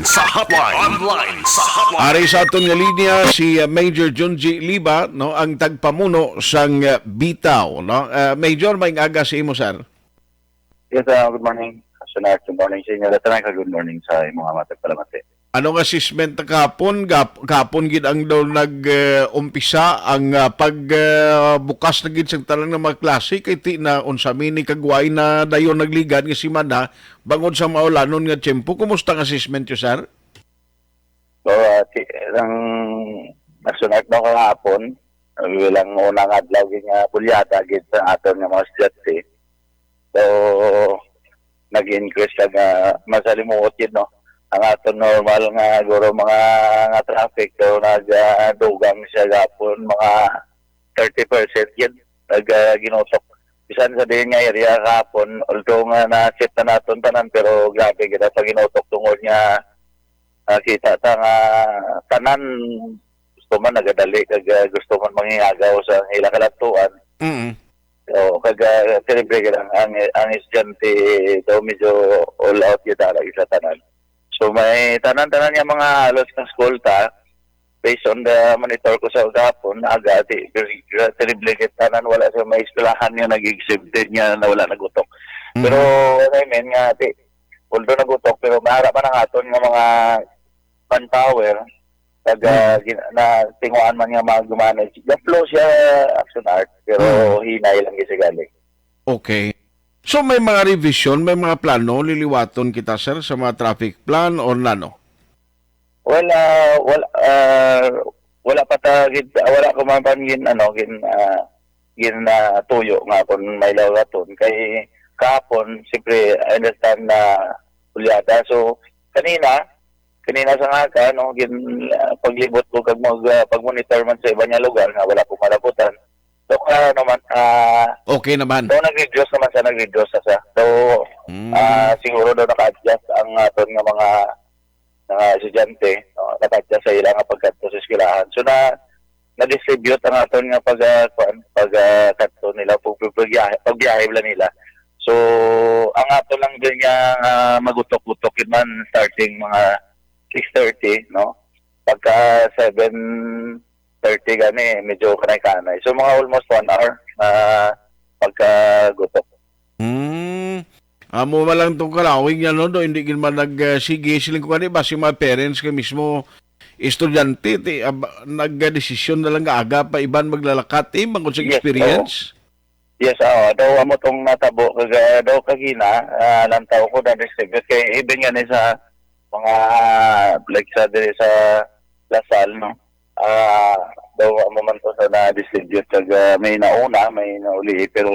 Online sa hotline. Online sa hotline. Ari sa aton nga linya si uh, Major Junji Liba no ang tagpamuno sang uh, Bitaw no Uh, Major may aga sa imo sir Yes, uh, good morning. Sunod, good morning sa inyo. Ka good morning sa mga mata palamate. Anong assessment na kapon? Gap, kapon gid ang daw nag-umpisa ang uh, pagbukas na gid sa talang ng mga klase kay ti na unsa mini kagway na dayon nagligan nga si Mana bangod sa maulanon nga tiyempo. Kumusta ang assessment yo sir? So, uh, ang nasunod na kahapon, uh, bilang unang adlaw nga pulyata gid sa aton nga mga estudyante. So, nag-increase lang nga masalimuot yun, no? Ang aton normal nga guro mga nga traffic so nagdugang siya gapon mga 30% yun nag uh, ginutok bisan sa din nga area kapon although nga na-set na naton tanan pero grabe kita sa ginutok tungod nga ah, kita ta nga tanan gusto man nagadali kag ah, gusto man mangingagaw sa ilang kalatuan Mm. So, kag uh, celebrate lang ang ang estudyante daw medyo all out yun talaga sa tanan. So may tanan-tanan yung mga halos ng school ta based on the monitor ko sa gapon aga di celebrate tanan wala sa may eskwelahan nga nag-exempted niya na wala nagutok. Pero I mean nga di although nagutok pero maharap pa ng aton nga mga manpower kag uh, gin- na tinguan man nga mga gumanay. The flow siya action art pero hinay lang siya galing. Okay. So may mga revision, may mga plano liliwaton kita sir sa mga traffic plan or nano? Well, uh, wala uh, wala pa ta wala ko man gin ano gin uh, gin na tuyo nga kun may lawaton kay kahapon siyempre I understand na pulyata so kanina kanina sa nga ka no gin uh, paglibot ko kag mag uh, pagmonitor man sa iba nga lugar nga wala ko malaputan so ka naman ah Okay naman. So, nag-reduce naman siya, nag-reduce na siya. So, Mm. ah, siguro daw naka-adjust ang aton nga mga mga estudyante, no? naka-adjust sa ilang pagkanto sa eskwelahan. So, na na-distribute ang aton nga pag uh, pag ah, kanto nila pag pagbiyahe bala nila. So, ang ato lang din nga ah, magutok-gutok yun man starting mga 6.30, no? Pagka 7.30 gani, medyo kanay-kanay. So, mga almost one hour na pagkagutok. Hmm. Amo man lang tong kalawing yan, no? Do, hindi gin man nag-sige silang kung ano ba, si mga parents kay mismo estudyante, ti, ab, nag-desisyon na lang aga pa iban maglalakat, eh, bangod sa Yes, experience. Yes, oo. daw amo tong natabo kag daw kagina uh, lantaw ko na distribute kay even nga ni sa mga like sa sa Lasal no. Ah, daw amo man to sa na distribute kag ah, may nauna, may nauli pero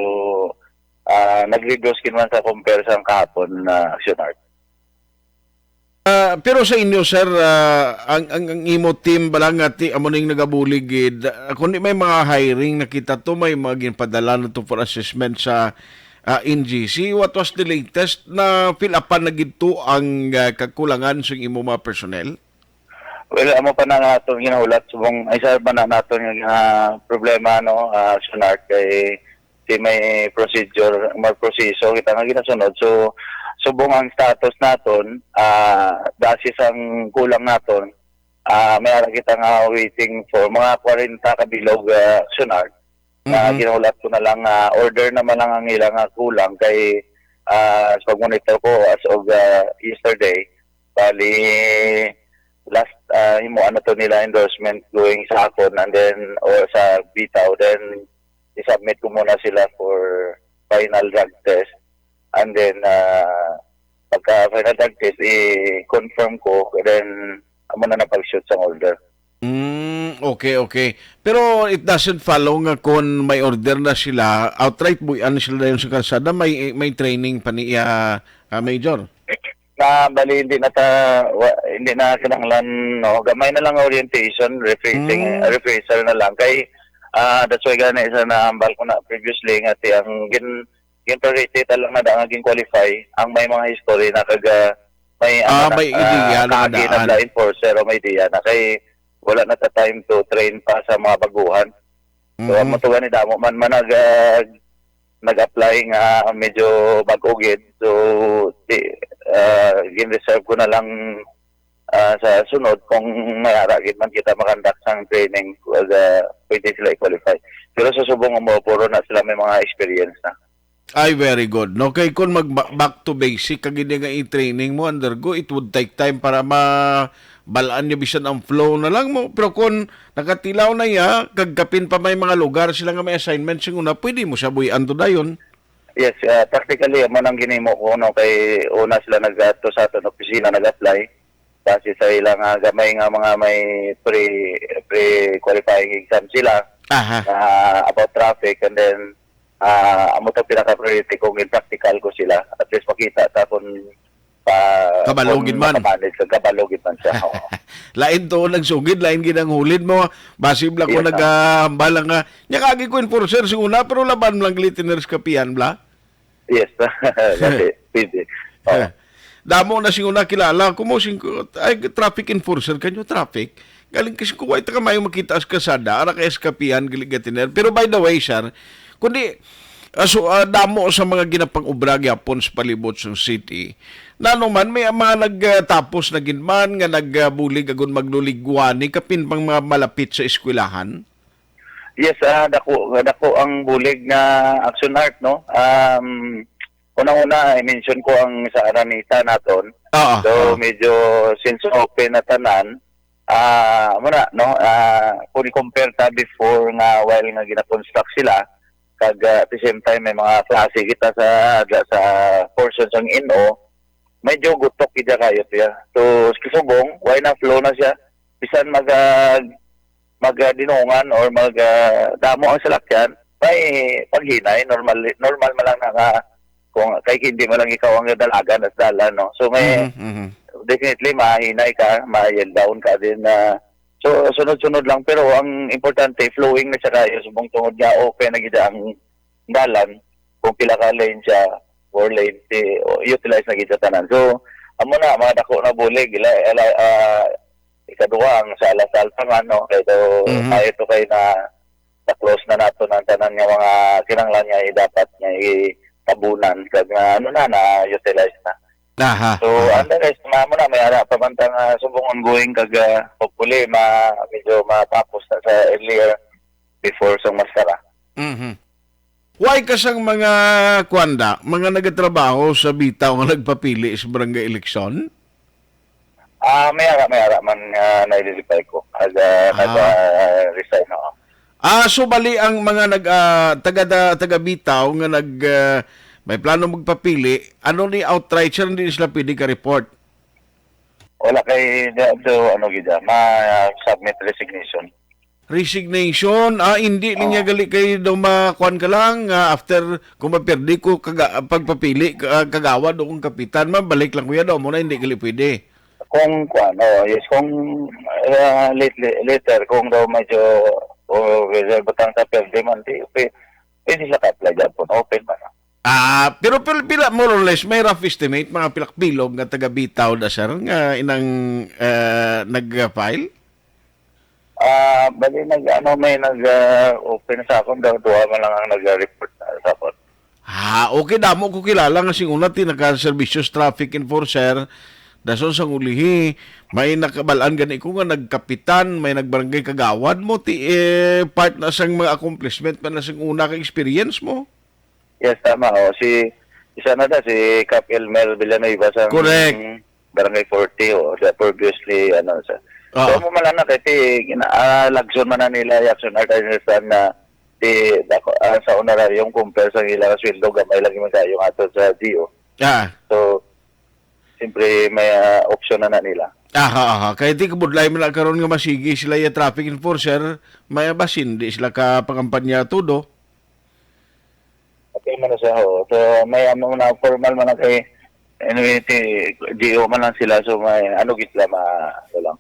ah nag-reduce kin man sa compare sa kahapon na action art. Ah, pero sa inyo, sir, ah, ang, ang, ang imo team balang nga ti amo ning nagabulig gid. Uh, kundi may mga hiring nakita to, may mga ginpadala na to for assessment sa ah, NGC. What was the latest na fill upan na gid to ang ah, kakulangan sa imo mga personnel? Well, amo pa na naton ginahulat subong ay sa pa na naton nga ah, problema no uh, action art kay di may procedure, may proseso kita nga ginasunod. So subong ang status naton ah basis ang kulang naton ah may ara kita nga waiting for mga 40 kabilog uh, action art. na Mhm. ginulat ko na lang ah, order naman lang ang ilang ah, kulang kay ah sa pag-monitor ko as of ah, yesterday bali last uh, imo ano to nila endorsement going sa akon and then or sa bitaw then i-submit ko muna sila for final drug test and then uh, pagka final drug test i-confirm ko then amo na napag-shoot sa order Mm, okay, okay. Pero it doesn't follow nga kung may order na sila, outright buyan sila dayon sa kalsada, may may training pa ni ah, Major. Na bali hindi na ta wa- hindi na kinahanglan no gamay na lang orientation rephrasing Mm. rephrasal na lang kay ah that's why gani isa na ambal ko na previously nga ti ang gin gin priority lang na da nga gin qualify ang may mga history na kaga may Ah, na, may ideya na kaagi nadaan. na enforcer o may ideya na kay wala na ta time to train pa sa mga baguhan So, Mhm. amo to gani damo man man nag ah, nag-apply nga medyo bag-ugid. So, di, uh, gin-reserve ko na lang ah, sa sunod kung may aragid man kita makandak sang training uh, pwede sila i-qualify. Pero sa subong mo puro na sila may mga experience na. Ay, very good. No, kay kung mag back to basic, kag nga i-training mo undergo, it would take time para ma balaan niya bisan ang flow na lang mo. Pero kung nakatilaw na ya, kagkapin pa may mga lugar sila nga may assignment sing una, pwede mo siya buyan to dayon. Yes, uh, practically mo nang ginimo ko no kay una sila nagato sa aton opisina nag-apply kasi sa ilang uh, gamay nga mga may pre pre qualifying exam sila Aha. na about traffic and then uh, amo to pinaka priority kung in-practical ko sila at least makita ta kung pa Kabalogid kung man. makamanage, kung kabalogid man siya. Lain to nagsugid, lain ginang hulid mo. Basib lang ko Yes, nagahambala nga. Nya kagi ko enforcer sing una, pero laban lang glitiners kapian bla. Yes. Kasi, pwede. Oo. Damo na sing una kilala ko mo sing ay traffic enforcer kanyo traffic. Galing kasi ko ta ka mayo makita as kasada ara ka eskapian giligатiner. Pero by the way sir, kundi ah, so ah, damo sa mga ginapang ubra gyapon sa palibot sa city. Nano man may mga nagtapos na ginman nga nagbulig agon magluligwani kapin pang mga malapit sa eskwelahan. Yes, ah dako dako ang bulig nga action art no. Um unang-una I mention ko ang sa Aranita naton. Oo. So medyo since open na tanan ah muna no ah kung i-compare ta before nga while nga gina-construct sila kag ah, at the same time may mga klase kita sa sa portions ang NO medyo gutok kita kayo siya. So kisubong why na flow na siya bisan mag ah, magdinungan or mag ah, damo ang salakyan may paghinay normal normal man lang naka kung kay hindi mo lang ikaw ang dalagan at dalan no? So may Mhm, mhm. definitely mahinay ka ma-yell down ka din na so sunod-sunod lang. Pero ang importante flowing na siya kayo subong tungod nga open na gid ang dalan. Kung pila ka lane siya four lane si o, utilize na gid sa tanan. So amo na mga dako na bulig. Ila, ila ah, ikaduha ang sa alasal pa man no kay to Mhm. tayo to kay na na close na nato ng tanan nga mga kinanglan niya i- dapat niya i-tabunan kag nga ano na na utilize na Aha. So, ang rest, ma mo na, may ara pa man tang uh, subong ongoing kag uh, hopefully ma medyo matapos na sa earlier before sa masara. Mhm. Why kasang mga kwanda, mga nagatrabaho sa bitaw nga nagpapili sa barangay eleksyon? Ah, may ara, may ara man uh, naililipay ko. As uh, Ah. nag-resign ako. Ah, so bali ang mga nag ah, taga da- taga bitaw nga nag ah, may plano magpapili, ano ni outright sir hindi sila pwede ka report. Wala kay do ano gid ma-submit resignation. Resignation, ah hindi linya gali kay daw makuan ka lang ah, after kung maperdi ko kaga, pagpapili ka- kagawad o kung kapitan mabalik lang kuya daw mo na hindi gali pwede. Kung ano, yes, kung uh, later, later kung daw medyo o reserve tang sa pwede man di pwede pwede sila ka-apply dyan po. Open man. Ah, pero pila, pila more or less may rough estimate mga pilak bilog nga taga bitaw da sir nga inang ah, nag-file. Ah, bali nag ano may nag ah, open sa akon daw duha man lang ang nag-report sa akon. Ah, okay damo ko kilala nga sing una ti naka-servicious traffic enforcer dason sa ulihi may nakabalaan gani ko nga nagkapitan may nagbarangay kagawad mo ti eh, part na sang mga accomplishment pa na sang una ka experience mo Yes, tama oh. Si isa na da si Cap Elmer Villanueva sa Correct. Barangay 40 o sa previously ano sa Oo. So mo na kay ti uh, lagson man na nila action art understand na ti dako, ah, sa honoraryong compare sa ilang sweldo gamay lagi man kayo ato sa DO. ah So siyempre may ah, option na na nila. aha aha kay ti kabudlay man na karon nga masigi sila ya traffic enforcer may basin di sila ka pangampanya tudo Okay man siya ho. So may ano na formal man na kay anyway, ti DO man lang sila so may ano git sila ma ano lang.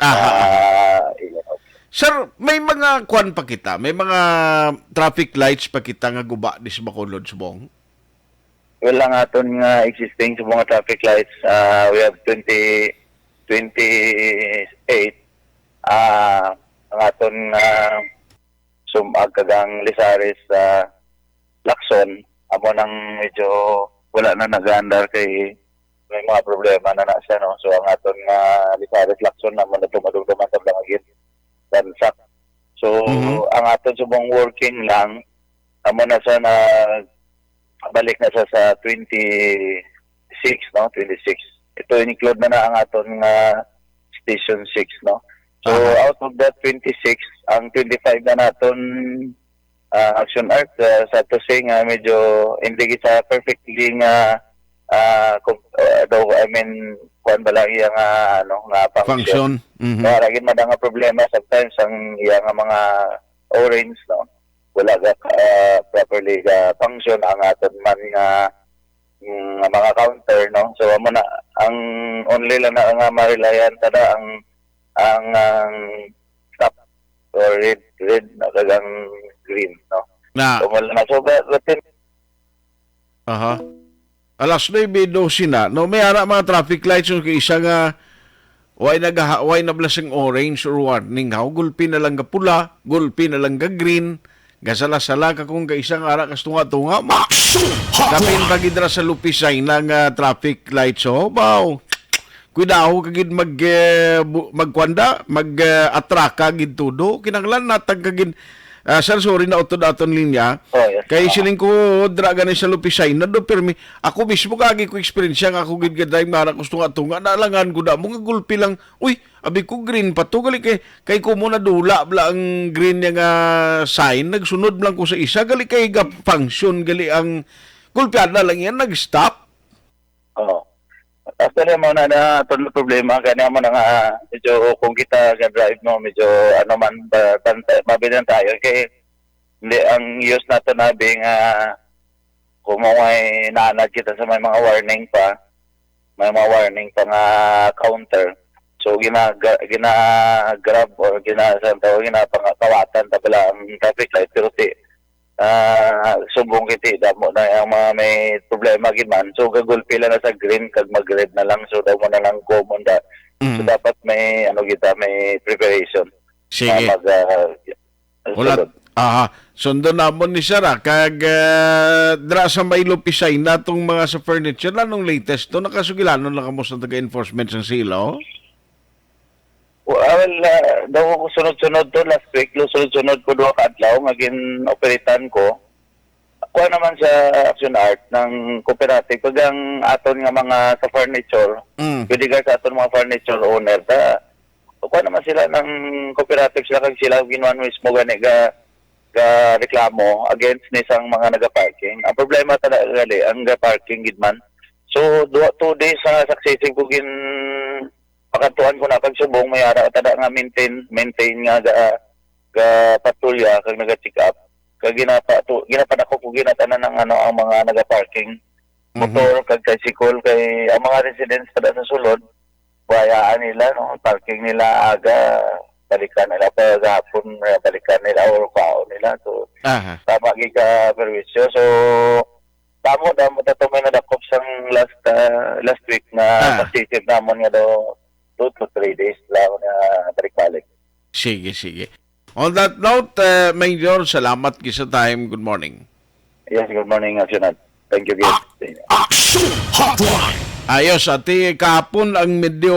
aha Ah, ilan, okay. Sir, may mga kwan pa kita, may mga traffic lights pa kita nga guba di sa Bacolod subong. Well lang aton nga existing sa mga traffic lights, ah, we have 20 28 ah ang aton nga sumag kagang Lisaris sa Lacson amo nang medyo wala na nag-andar kay may mga problema na na siya no. So ang aton nga uh, reflection naman na tumadugduman sa langit bansak. So Mhm. ang aton subong working lang amo na siya na balik na siya sa 26 no 26. Ito include na na ang aton nga station 6 no. So Aha. out of that 26, ang 25 na naton uh, action art uh, sa to say nga medyo hindi sa perfectly nga uh, uh, daw I mean kuan ba lang iya nga ano nga function. Function. Mhm. Kaya lagi man nga problema sometimes ang iya nga mga orange no wala ga uh, properly ga function ang aton man nga nga mga counter no? So amo na ang only lang na nga marilayan tada ang ang ang stop or red red na kagang green no? Na, so wala na. So then, aha. Alas 9.12 na. No, may ara mga traffic lights yung isa nga Way nag way na blasing orange or warning? How gulpi na lang ga pula, gulpi na lang ga green, gasala-sala ka kung ga isang ara kas tunga-tunga, ma kapin pagidra sa lupisay ng ah, traffic lights oh, baw. Kuidaw kagid mag eh, bu- magkwanda, mag uh, atraka gid tudo, kinanglan natag kagid ah, sir, sorry na utod aton linya. oh yes. Kay siling ko draga ni sa lupisay. Na do permi ako mismo kagi ko experience nga ako gid gaday mara gusto nga tunga nalangan ko da. Mo nga gulpi lang. Uy abi ko green pa to. Gali kay kay ko mo na dula bla ang green nga sign. Nagsunod lang ko sa isa. Gali kay ga function. Gali ang gulpiada lang yan. Nag-stop. Oo. Actually, mo na na na problema. Kaya mo na nga, medyo kung kita ga-drive no, medyo ano man, mabilan tayo. Kaya hindi, ang use na ito na being, uh, kung may naanad kita sa may mga warning pa, may mga warning pa nga counter. So, gina, gina grab or gina, saan tawag, gina pangkawatan tabala ang traffic light. Pero ti, ah subong kiti damo na ang mga may problema gid man so gagulpi lang na sa green kag mag-red na lang so daw mo na lang common da so Mm. dapat may ano kita may preparation sige na mag uh, Wala. sulod. Aha. Sundo na mo ni Sara. Kag uh, dra sa may lupisay na tong mga sa furniture na nung latest to nakasugilanon lang kamo sa taga-enforcement ng silo. Well uh, daw ko sunod-sunod to last week lo sunod-sunod ko duha ka adlaw magin operatan ko ako naman sa action art ng cooperative pag ang aton nga mga sa furniture Mm. pwede ka sa aton mga furniture owner ta kuha naman sila ng cooperative sila kag sila ginawa mismo gani ga ga reklamo against ni isang mga naga-parking. Ang problema talaga gali ang ga-parking gidman. So two days sa successive ko gin pakatuan ko na pagsubong may ara tada nga maintain maintain nga ga ga patrolya kag naga-check up kag ginapa to ginapan ako ko ginatanan ng ano ang mga naga-parking motor kag tricycle kay ang mga residents tada sa sulod bayaan nila no parking nila aga balikan nila pa gahapon balikan nila or kao nila so Aha. tama gi ka perwisyo so tamo damo ta may nadakop sang last uh, last week Ah. na uh. namon nga do 2 to 3 days lang na balik-balik Sige, sige. On that note, uh, Major, salamat ki sa time. Good morning. yes good morning Asyonat thank you guys Action Hotline. Ayos, ati kahapon ang medyo